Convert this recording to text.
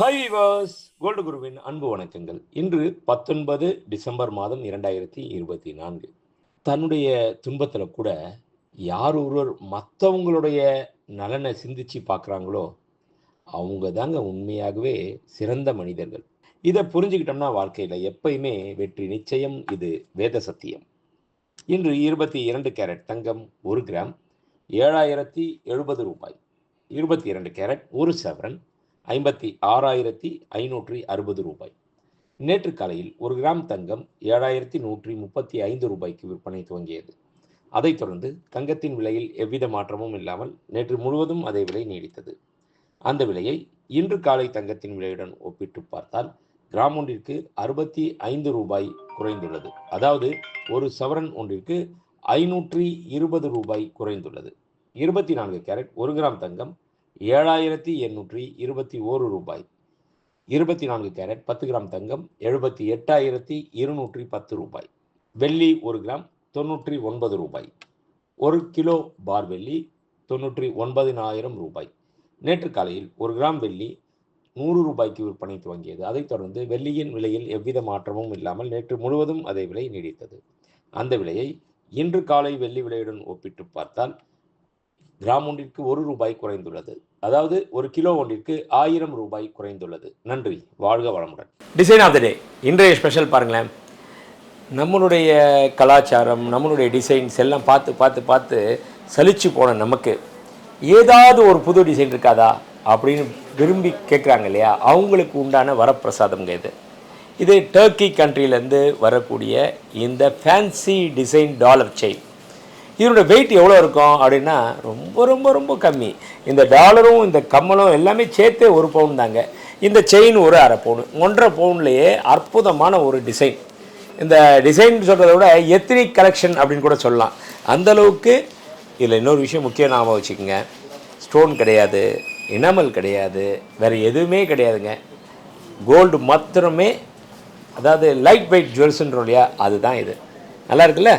Hi விவாஸ் gold குருவின் அன்பு வணக்கங்கள். இன்று பத்தொன்பது டிசம்பர் மாதம் இரண்டாயிரத்தி இருபத்தி நான்கு. தன்னுடைய துன்பத்தில் கூட யார் ஒருவர் மற்றவங்களுடைய நலனை சிந்திச்சு பார்க்குறாங்களோ அவங்க தாங்க உண்மையாகவே சிறந்த மனிதர்கள். இதை புரிஞ்சுக்கிட்டோம்னா வாழ்க்கையில் எப்பயுமே வெற்றி நிச்சயம் இது வேத சத்தியம். இன்று இருபத்தி இரண்டு கேரட் தங்கம் ஒரு கிராம் ஏழாயிரத்தி எழுபது ரூபாய். இருபத்தி இரண்டு கேரட் ஒரு சவரன் ஐம்பத்தி ஆறாயிரத்தி ஐநூற்றி அறுபது ரூபாய். நேற்று காலையில் ஒரு கிராம் தங்கம் ஏழாயிரத்தி நூற்றி முப்பத்தி ஐந்து ரூபாய்க்கு விற்பனை துவங்கியது. அதைத் தொடர்ந்து தங்கத்தின் விலையில் எவ்வித மாற்றமும் இல்லாமல் நேற்று முழுவதும் அதே விலை நீடித்தது. அந்த விலையை இன்று காலை தங்கத்தின் விலையுடன் ஒப்பிட்டு பார்த்தால் கிராம் ஒன்றிற்கு அறுபத்தி ஐந்து ரூபாய் குறைந்துள்ளது. அதாவது ஒரு சவரன் ஒன்றிற்கு ஐநூற்றி இருபது ரூபாய் குறைந்துள்ளது. இருபத்தி நான்கு கேரட் ஒரு கிராம் தங்கம் ஏழாயிரத்தி எண்ணூற்றி இருபத்தி ஓரு ரூபாய். இருபத்தி நான்கு கேரட் பத்து கிராம் தங்கம் எழுபத்தி எட்டாயிரத்தி இருநூற்றி பத்து ரூபாய். வெள்ளி ஒரு கிராம் தொண்ணூற்றி ஒன்பது ரூபாய். ஒரு கிலோ பார் வெள்ளி தொண்ணூற்றி ஒன்பதினாயிரம் ரூபாய். நேற்று காலையில் ஒரு கிராம் வெள்ளி நூறு ரூபாய்க்கு விற்பனை துவங்கியது. அதைத் தொடர்ந்து வெள்ளியின் விலையில் எவ்வித மாற்றமும் இல்லாமல் நேற்று முழுவதும் அதே விலை நீடித்தது. அந்த விலையை இன்று காலை வெள்ளி விலையுடன் ஒப்பிட்டு பார்த்தால் கிராம் ஒன்றிற்கு ஒரு ரூபாய் குறைந்துள்ளது. அதாவது ஒரு கிலோ ஒன்றிற்கு ஆயிரம் ரூபாய் குறைந்துள்ளது. நன்றி. வாழ்க வளமுடன். டிசைன் ஆஃப் த டே இன்றைய ஸ்பெஷல் பாருங்களேன். நம்மளுடைய கலாச்சாரம் நம்மளுடைய டிசைன்ஸ் எல்லாம் பார்த்து பார்த்து பார்த்து சலிச்சு போன நமக்கு ஏதாவது ஒரு புது டிசைன் இருக்காதா அப்படின்னு விரும்பி கேட்குறாங்க இல்லையா? அவங்களுக்கு உண்டான வரப்பிரசாதம்ங்க இது. இது டர்க்கி கண்ட்ரிலேருந்து வரக்கூடிய இந்த ஃபேன்சி டிசைன் டாலர் செயின் இதனோட வெயிட் எவ்வளோ இருக்கும் அப்படின்னா ரொம்ப ரொம்ப ரொம்ப கம்மி. இந்த டாலரும் இந்த கம்மலும் எல்லாமே சேர்த்தே ஒரு பவுன் தாங்க. இந்த செயின் ஒரு அரை பவுன் ஒன்றரை பவுன்லேயே அற்புதமான ஒரு டிசைன் இந்த டிசைன் சொல்கிறத விட எத்னிக் கலெக்ஷன் அப்படின்னு கூட சொல்லலாம். அந்த அளவுக்கு இதில் இன்னொரு விஷயம் முக்கியம் ஞாபகம் வச்சுக்கோங்க. ஸ்டோன் கிடையாது இனமல் கிடையாது வேறு எதுவுமே கிடையாதுங்க. கோல்டு மாத்திரமே அதாவது லைட் வெயிட் ஜுவல்ஸுன்றோம் இல்லையா அதுதான் இது. நல்லா இருக்குல்ல?